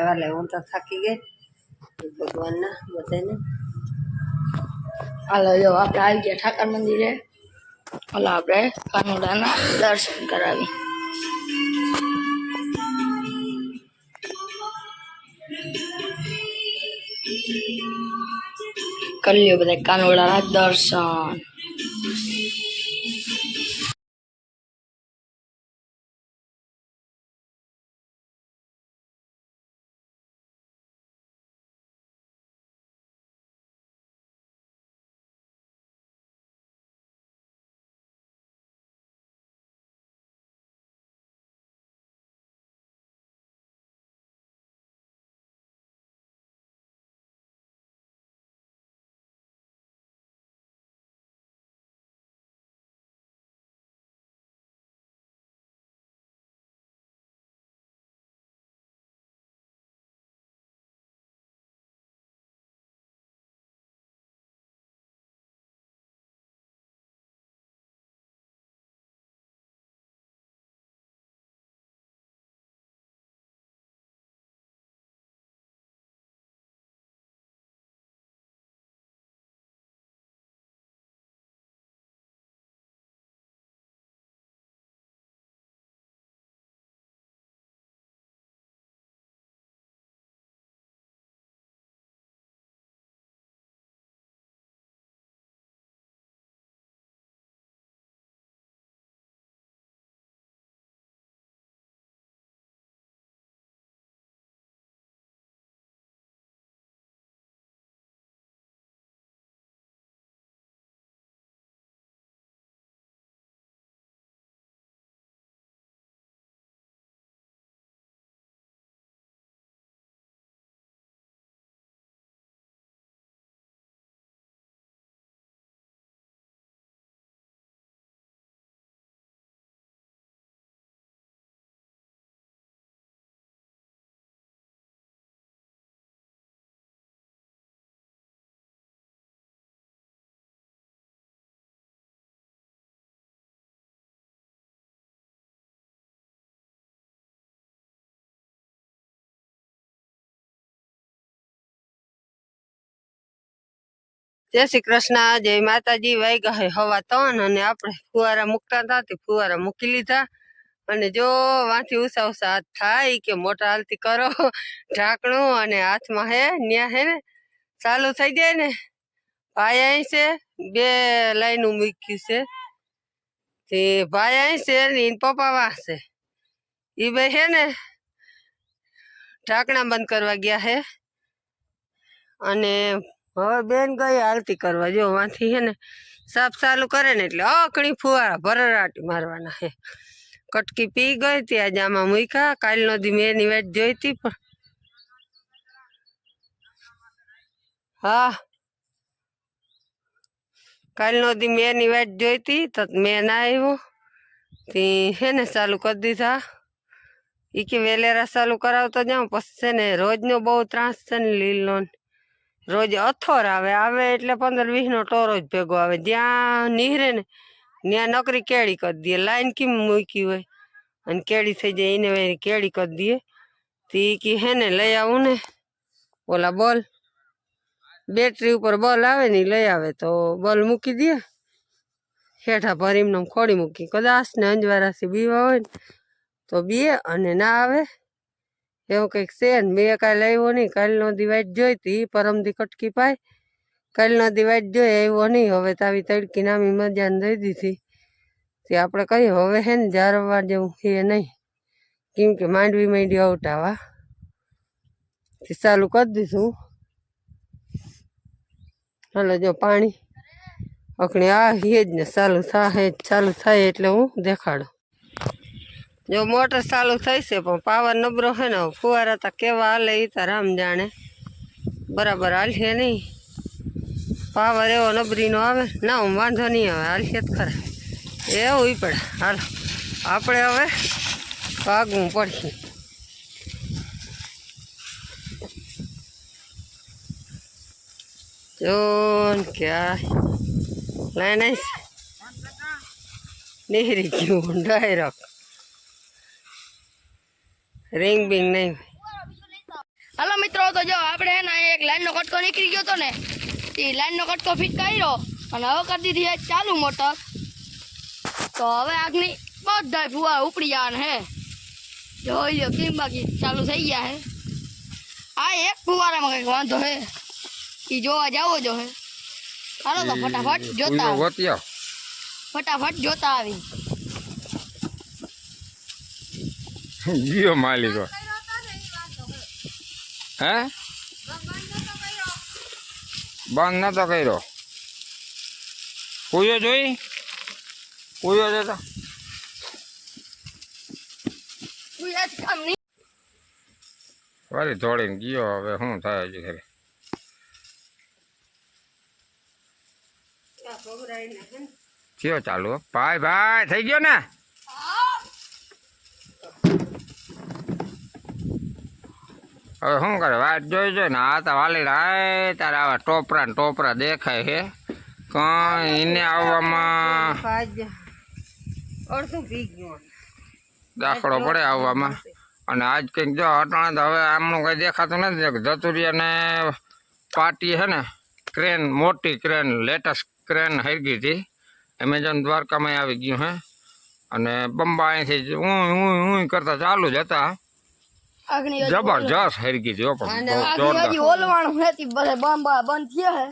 એટલે હું તો થાકી ગઈ ભગવાનના બધાને હાલો જો આપણે આવી ગયા ઠાકર મંદિરે હાલો આપણે કાનુડાના દર્શન કરાવી કરી લ્યો બધા કાનુડાના દર્શન જય શ્રી કૃષ્ણ, જય માતાજી વાઈ ગયા હવા ત્રણ અને આપણે ફુવારા મૂકતા હતા તે ફુવારા મૂકી લીધા. અને જો વાંથી ઉષા ઉષા હાથ થાય કે મોટા હાલતી કરો, ઢાંકણું અને હાથમાં હે, ન્યા હે ને, ચાલુ થઈ જાય ને. ભાઈ અહીં છે, બે લાઈનું મૂક્યું છે. તે ભાઈ અહીં છે ને એન પપ્પા વાહ એ બે હે ને, ઢાંકણા બંધ કરવા ગયા હે. અને હવે બેન ગઈ હાલતી કરવા. જો વાંથી હે ને સાફ ચાલુ કરે ને એટલે અકણી ફુવારા ભરરાટી મારવાના હે. કટકી પી ગઈ હતી આજે આમાં મૂક્યા. કાલનો દી મેં એની વેટ જોઈ હતી પણ. હા. કાલનો દી મેં એની વેટ જોઈ હતી તો મેં ના આવ્યો તે હે ને ચાલુ કરી દીધા. એ કે વેલેરા ચાલુ કરાવતો જાઉં, પછી છે ને રોજનો બહુ ત્રાસ છે ને લીલો ને. રોજ અથોર આવે આવે એટલે પંદર વીસ નો ટોરો જ ભેગો આવે. જ્યાં નીહરે ને, ત્યાં નકરી કેળી કરી દે લાઈન કેમ મૂકી હોય? અને કેળી થઈ જાય, એને કેળી કરી દે તો કી હે ને લઈ આવું ને. ઓલા બોલ. બેટરી ઉપર બોલ આવે ને લઈ આવે. તો બોલ મૂકી દે હેઠા ભરીને ખોડી મૂકી કદાચ ને અંજવારાથી બીવા હોય ને, તો બીએ અને ના આવે. એવું કંઈક છે ને, મેં કાંઈ લાવ્યો નહીં, કાલનો દિવાઈટ જોઈ હતી પરમથી કટકી પાય કાલનો દિવાઈટ જોઈ આવ્યો નહીં, હવે તો આવી તડકી નામી મજાને દઈ દીધી. તે આપણે કહીએ, હવે હે ને જારવા જેવું એ નહીં. કેમ કે માંડવી માંડવી આવટાવા. તે ચાલુ કરી દીધું. હાલો, જો પાણી. અખણી આ હેજ ને, ચાલુ થાય ચાલુ થાય એટલે હું દેખાડું. જો મોટર ચાલુ થઈ છે પણ પાવર નબળો છે ને ફુવારા તા કેવા હાલે એ તો રામ જાણે. બરાબર હાલશે નહીં. પાવર એવો નબળીનો આવે. ના હું વાંધો નહીં આવે હાલશે જ ખરા. એવું ઈ પડે હાલો. આપણે હવે ભાગવું પડશે. જો ને ક્યાં? લાઈન આવીશ નીહરી ગયું ડાયરેક્ટ. રિંગ બિંગ નહીં. હાલો મિત્રો તો જો આપણે હે ને એક લાઈનનો કટકો નીકળી ગયો હતો ને એ લાઈનનો કટકો ફિટ કર્યો અને હવે કરી દીધી છે ચાલુ મોટર. તો હવે આગની બધા ફુવા ઉપડી જવાના હે. જોઈ લો કેમ બાકી ચાલુ થઈ ગયા હે. આ એક ફુવારામાં કંઈક વાંધો હે. એ જોવા જાવો જો હે. હાલો તો ફટાફટ જોતા ફટાફટ જોતા આવી. ગયો માલિકો હે બંધ નતો કર્યો પૂયો જોઈ પૂયો છે તો કોઈ આજ કામ નહીં વળી દોડીને ગયો હવે શું થાય હજી ઘરે થયો ચાલુ હો. ભાઈ ભાઈ થઈ ગયો ને હવે શું કરે? વાત જોઈ જોઈ ને આ તો વાલી રાય તારે આવા ટોપરા ને ટોપરા દેખાય છે. કઈ એને આવવામાં દાખલો પડે આવવામાં. અને આજ કંઈક જો અટાણે તો હવે આમનું કંઈ દેખાતું નથી. જતુરિયા ને પાટી છે ને ક્રેન મોટી ક્રેન લેટેસ્ટ ક્રેન હરગી હતી. એમેઝોન દ્વારકામાં આવી ગયું હે. અને બંબા અહીંથી ઊં ઊં ઊં કરતા ચાલુ જ હતા. જબરજસ્ત હરગી હતી પણ ઓલવાણું હતી બધા બંબા બંધ થયો હે.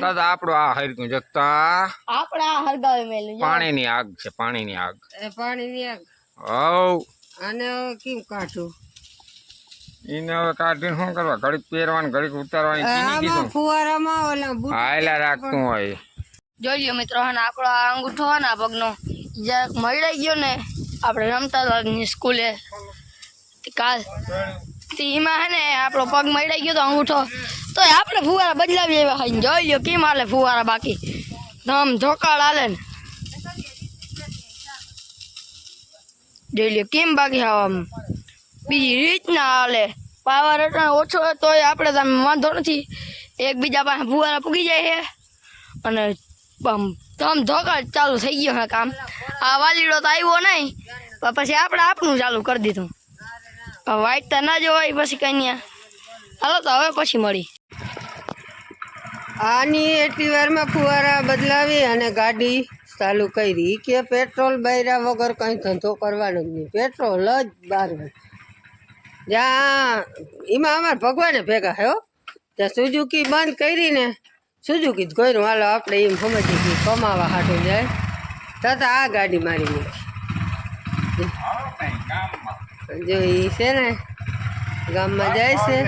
દાદા આપણો આ હરગ્યું જતા આપણે આ હરગાવી મેલ્યું જો. પાણીની આગ છે પાણીની આગ. એ પાણીની આગ. હવ. અને કેમ કાઢું? એને હવે કાઢીને શું કરવા? ઘડીક પહેરવાની ઘડીક ઉતારવાની. કીની કીધું. ફુવારામાં ઓલા બુટ હાયલા રાખતું હોય. જોઈ લ્યો મિત્રો અને આપણો આ અંગૂઠો ને આ પગનો. જ્યાં મળી ગયો ને આપણે રમતા હતા સ્કૂલે. કાલ. એમાં હે ને આપણો પગ મળી ગયો તો અંગૂઠો. તો આપણે ફુવારા બદલાવી આવ્યા હોય જોઈ લો કેમ હાલે ફુવારા બાકી. ધમ ધોકાળ હાલે ને. જોઈ લ્યો કેમ બાકી આમ. બીજી રીત ના હાલે. પાવર અટાણે ઓછો તોય આપણે તમે વાંધો નથી. એકબીજા પાસે ફુવારા પૂગી જાય છે. અને આમ ધમ ધોકાળ ચાલુ થઈ ગયો કામ. આ વાલીડો તો આવ્યો નહીં. પછી આપણે આપણું ચાલુ કરી દીધું. વાઈટ તો ના જોવાય, પછી કઈ નહીં હાલો તો હવે પછી મળી. આની એટલી વારમાં ફુવારા બદલાવી અને ગાડી ચાલુ કરી કે પેટ્રોલ બૈરા વગર કંઈ ધંધો કરવાનો જ નહીં. પેટ્રોલ જ બાર જ્યાં એમાં અમારે ભગવાને ભેગા હે ત્યાં સુઝુકી બંધ કરીને સુઝુકી જ કર્યું હાલો, આપણે એમ સમજીએ કે કમાવા હાટું જાય. તથા આ ગાડી મારી નાખી. જો એ છે ને ગામમાં જાય છે.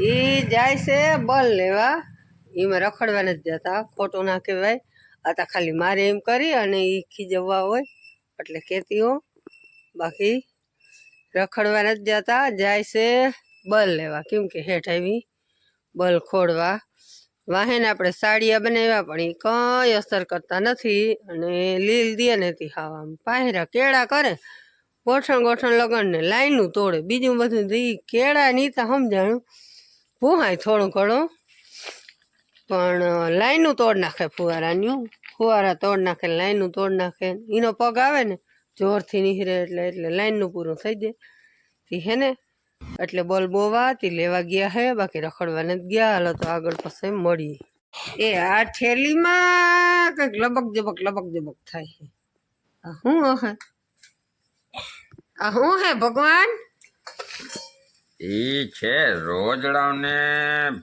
એ જાય છે બલ લેવા. એમાં રખડવા નથી જતા, ખોટું ના કહેવાય. આ ખાલી મારે એમ કરી અને એ ખીજવવા હોય. એટલે કહેતી હો, બાકી રખડવા નથી જતા, જાય છે બલ લેવા. કેમ કે હેઠ આવી બલ ખોડવા. વાહેને આપણે સાડિયા બનાવ્યા, પણ એ કંઈ અસર કરતા નથી અને લીલ દે નથી ખાવામાં પાહેરા કેળા કરે. ગોઠણ ગોઠણ લગનને લાઈનું તોડે. બીજું બધું તો કેળા નહીં તો સમજાણું. ભૂહાય થોડું ઘણું. પણ લાઈનું તોડ નાખે ફુવારાની ફુવારા તોડ નાખે લાઈનું તોડ નાખે. એનો પગ આવે ને, જોરથી નીહરે એટલે એટલે લાઈનનું પૂરું થઈ જાય. તી હે ને, એટલે બોલ બોવા, તી લેવા ગયા હે, બાકી રખડવા નથી ગયા. હાલો તો આગળ પછી મળી એ આ થેલીમાં કંઈક લબક જબક લબક જબક થાય છે. શું હે આ શું હે ભગવાન? એ છે રોજડાને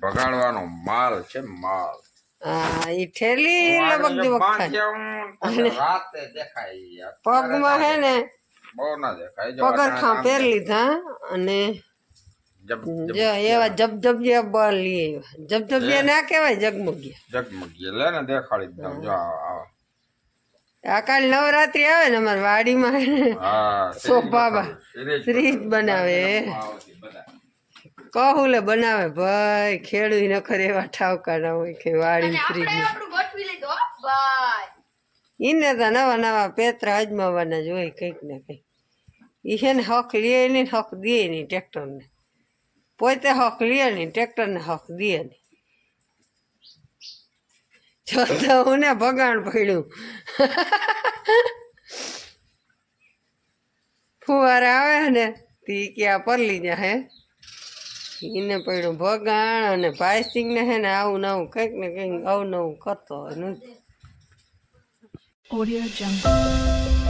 ભગાડવાનો માલ છે માલ. આ ઈ થેલી લબક જબક રાતે દેખાય પગમાં હે ને બહુ ના દેખાય. પગરખા પહેર લીધા અને જો એવા જબજબિયા બળ લઈ આવ્યા જબજબિયા ના કહેવાય જગમગિયા. જગમગી લે ને દેખાડી દઉં. જો. આ કાલ નવરાત્રી આવે ને અમારી વાડીમાં. હે ને હા સોફા સિરીજ ફ્રીજ બનાવે. કહુલે બનાવે ભાઈ ખેડૂ ખરે એવા ઠાવકા ના હોય કે વાડી ફ્રીજ ઈને તો નવા નવા પેતરા અજમાવાના જ હોય કંઈક ને કંઈક. ઈ છે ને હક લે નહીં ને હક દે નહીં ટ્રેક્ટરને. પોતે હક લે નહીં ટ્રેક્ટરને હક દે નહીં. જો તો હું ને ભગાણ પડ્યું ફુવારા આવે ને, તી કે આ પરલી જા હે? એને પડ્યું ભગાણ અને ભાઈસિંગ ને હે ને આવું નવું કંઈક ને કંઈક આવું નવું કરતો હોય Audio Jungle.